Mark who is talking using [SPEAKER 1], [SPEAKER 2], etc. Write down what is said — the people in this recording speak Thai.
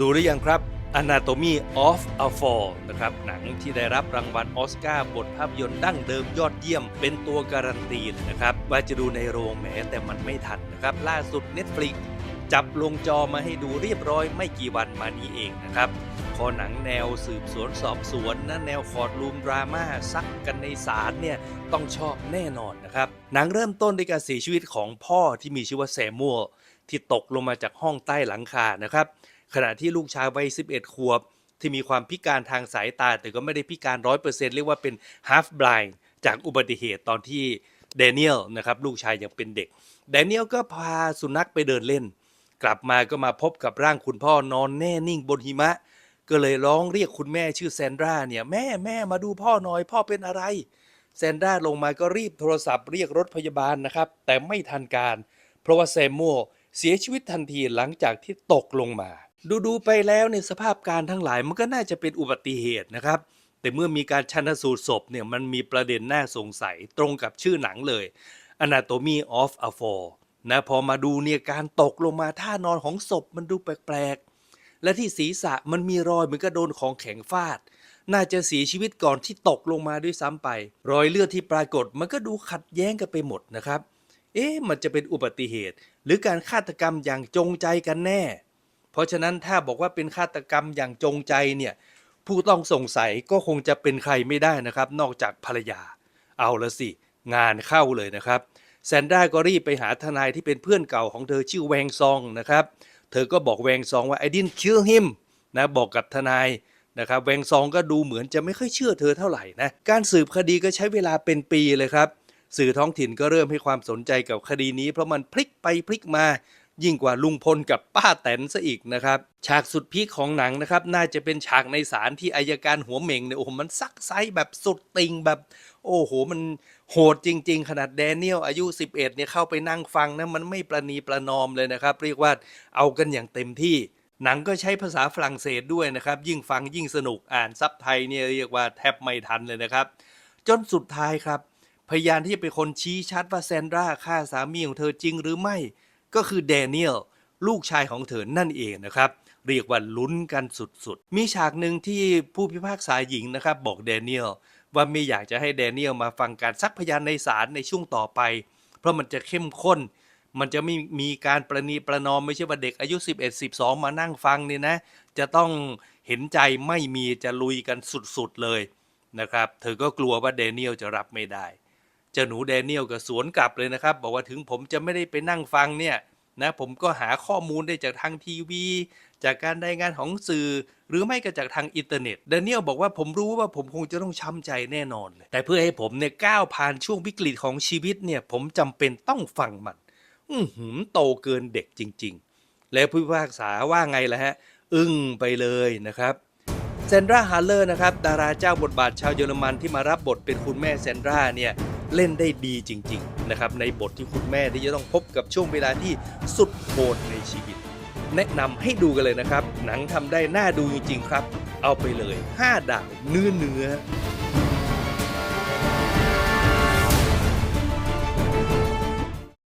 [SPEAKER 1] ดูหรือยังครับ Anatomy of a Fall นะครับ หนังที่ได้รับรางวัลออสการ์บทภาพยนตร์ดั้งเดิมยอดเยี่ยม เป็นตัวการันตีเลยนะครับ ว่าจะดูในโรงแหมแต่มันไม่ทันนะครับ ล่าสุด Netflix จับลงจอมาให้ดูเรียบร้อยไม่กี่วันมานี้เองนะครับพอหนังแนวสืบสวนสอบสวนนะแนวคอร์ดรูมดราม่าซักกันในศาลเนี่ยต้องชอบแน่นอนนะครับ หนังเริ่มต้นด้วยการเสียชีวิตของพ่อที่มีชื่อว่าแซมมัวลที่ตกลงมาจากห้องใต้หลังคานะครับ ขณะที่ลูกชายวัย 11 ขวบ ที่มีความพิการทางสายตา แต่ก็ไม่ได้พิการ100%เรียกว่าเป็น half blind จากอุบัติเหตุตอนที่เดนิเอลนะครับลูกชายยังเป็นเด็กเดนิเอลก็พาสุนัขไปเดินเล่น กลับมาก็มาพบกับร่างคุณพ่อนอนแน่นิ่งบนหิมะ ก็เลยร้องเรียกคุณแม่ชื่อแซนดราเนี่ยแม่แม่มาดูพ่อหน่อยพ่อเป็นอะไรแซนดราลงมาก็รีบโทรศัพท์เรียกรถพยาบาลนะครับ แต่ไม่ทันการ เพราะว่าแซมมัวเสียชีวิตทันทีหลังจากที่ตกลงมา ดูดูๆไปแล้วในยสภาพการทั้งหลายมันก็น่าจะเป็นอุบัติเหตุนะครับ แต่เมื่อมีการชันสูตรศพเนี่ยมันมีประเด็นน่าสงสัยตรงกับชื่อหนังเลย Anatomy of a Fall นะพอมาดูเนี่ยการตกลงมาท่านอนของศพมันดูแปลกๆ และที่ศีรษะมันมีรอยเหมือนกับโดนของแข็งฟาด น่าจะเสียชีวิตก่อนที่ตกลงมาด้วยซ้ำไป รอยเลือดที่ปรากฏมันก็ดูขัดแย้งกันไปหมดนะครับ เอ๊ะมันจะเป็นอุบัติเหตุ หรือการฆาตกรรมอย่างจงใจกันแน่ เพราะฉะนั้นถ้าบอกว่าเป็นฆาตกรรมอย่างจงใจเนี่ยผู้ต้องสงสัยก็คงจะเป็นใครไม่ได้นะครับ นอกจากภรรยา เอาละสิ งานเข้าเลยนะครับแซนด้าก็รีบไปหาทนายที่เป็นเพื่อนเก่าของเธอชื่อแวงซองนะครับ เธอก็บอกแวงซองว่า I didn't kill him นะบอกกับทนายนะครับแวงซองก็ดูเหมือนจะไม่ค่อยเชื่อเธอเท่าไหร่นะ การสืบคดีก็ใช้เวลาเป็นปีเลยครับ สื่อท้องถิ่นก็เริ่มให้ความสนใจกับคดีนี้ เพราะมันพลิกไปพลิกมา ยิ่งกว่าลุงพลกับป้าแตนซะอีกนะครับ ฉากสุดพีคของหนังนะครับ น่าจะเป็นฉากในศาลที่อายการหัวเหม่งเนี่ยโอ้โหมันซักไซแบบสุดติงแบบ โอ้โหมันโหดจริง ๆ ขนาดแดเนียลอายุ 11เนี่ยเข้าไปนั่งฟังนะมันไม่ประนีประนอมเลยนะครับ เรียกว่าเอากันอย่างเต็มที่หนังก็ใช้ภาษาฝรั่งเศสด้วยนะครับ ยิ่งฟังยิ่งสนุกอ่านซับไทยเนี่ยเรียกว่าแทบไม่ทันเลยนะครับ จนสุดท้ายครับ พยานที่เป็นคนชี้ชัดว่าแซนดราฆ่าสามีของเธอจริงหรือไม่ ก็คือแดเนียลลูกชายของเธอนั่นเองนะครับ เรียกว่าลุ้นกันสุดๆ มีฉากหนึ่งที่ผู้พิพากษาหญิงนะครับ บอกแดเนียลว่าไม่อยากจะให้แดเนียลมาฟังการซักพยานในศาลในช่วงต่อไป เพราะมันจะเข้มข้น มันจะไม่มีการประนีประนอมไม่ใช่ว่าเด็กอายุ 11 12 มานั่งฟังเนี่ยนะ จะต้องเห็นใจไม่มีจะลุยกันสุดๆเลยนะครับ เธอก็กลัวว่าแดเนียลจะรับไม่ได้ เจ้าหนูแดเนียลก็สวนกลับเลยนะครับ บอกว่าถึงผมจะไม่ได้ไปนั่งฟังเนี่ยนะผมก็หาข้อมูลได้จากทางทีวี จากการรายงานของสื่อ หรือไม่ก็จากทางอินเทอร์เน็ตแดเนียลบอกว่าผมรู้ว่าผมคงจะต้องช้ำใจแน่นอนเลยแต่เพื่อให้ผมเนี่ยก้าวผ่านช่วงวิกฤตของชีวิตเนี่ยผมจำเป็นต้องฟังมัน อือหือโตเกินเด็กจริง ๆ แล้วผู้พิพากษาว่าไงล่ะฮะ อึ้งไปเลยนะครับเซนดราฮาร์เลอร์นะครับดาราเจ้าบทบาทชาวเยอรมันที่มารับบทเป็นคุณแม่เซนดราเนี่ย เล่นได้ดีจริงๆนะครับในบทที่คุณแม่ที่จะต้องพบกับช่วงเวลาที่สุดโหดในชีวิต แนะนำให้ดูกันเลยนะครับ หนังทำได้น่าดูจริงๆครับ เอาไปเลย 5ดาวเนื้อเนื้อ